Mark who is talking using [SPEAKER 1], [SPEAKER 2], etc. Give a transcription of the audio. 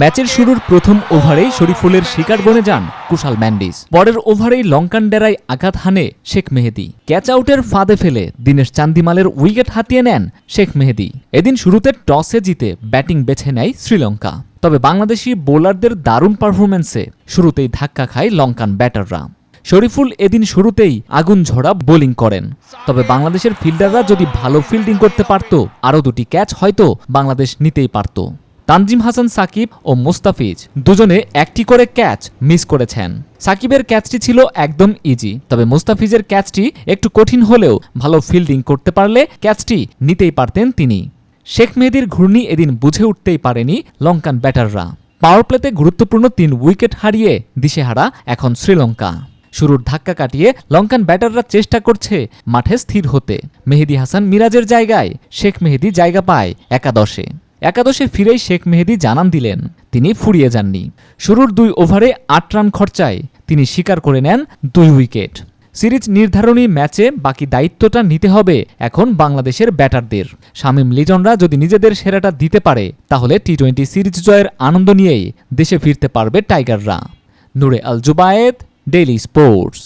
[SPEAKER 1] ম্যাচের শুরুর প্রথম ওভারেই শরীফুলের শিকার বনে যান কুশাল ম্যান্ডিস। পরের ওভারেই লঙ্কান ডেরায় আঘাত হানে শেখ মেহেদি। ক্যাচ আউটের ফাঁদে ফেলে দিনেশ চান্দিমালের উইকেট হাতিয়ে নেন শেখ মেহেদি। এদিন শুরুতে টসে জিতে ব্যাটিং বেছে নেয় শ্রীলঙ্কা। তবে বাংলাদেশি বোলারদের দারুণ পারফরম্যান্সে শুরুতেই ধাক্কা খায় লঙ্কান ব্যাটাররা। শরীফুল এদিন শুরুতেই আগুন ঝরা বোলিং করেন। তবে বাংলাদেশের ফিল্ডাররা যদি ভালো ফিল্ডিং করতে পারত, আরও দুটি ক্যাচ হয়তো বাংলাদেশ নিতেই পারত। তানজিম হাসান, সাকিব ও মুস্তাফিজ দুজনে একটি করে ক্যাচ মিস করেছেন। সাকিবের ক্যাচটি ছিল একদম ইজি তবে মুস্তাফিজের ক্যাচটি একটু কঠিন হলেও ভালো ফিল্ডিং করতে পারলে ক্যাচটি নিতেই পারতেন তিনি। শেখ মেহেদির ঘূর্ণি এদিন বুঝে উঠতেই পারেনি লঙ্কান ব্যাটাররা। পাওয়ার প্লেতে গুরুত্বপূর্ণ তিন উইকেট হারিয়ে দিশেহারা এখন শ্রীলঙ্কা। শুরুর ধাক্কা কাটিয়ে লঙ্কান ব্যাটাররা চেষ্টা করছে মাঠে স্থির হতে। মেহেদি হাসান মিরাজের জায়গায় শেখ মেহেদি জায়গা পায় একাদশে। একাদশে ফিরেই শেখ মেহেদি জানান দিলেন, তিনি ফুরিয়ে যাননি। শুরুর দুই ওভারে আট রান খরচায় তিনি স্বীকার করে নেন দুই উইকেট। সিরিজ নির্ধারণী ম্যাচে বাকি দায়িত্বটা নিতে হবে এখন বাংলাদেশের ব্যাটারদের। শামীম লিজনরা যদি নিজেদের সেরাটা দিতে পারে, তাহলে টি টোয়েন্টি সিরিজ জয়ের আনন্দ নিয়েই দেশে ফিরতে পারবে টাইগাররা। নুরে আল জুবায়েদ ডেইলি স্পোর্টস।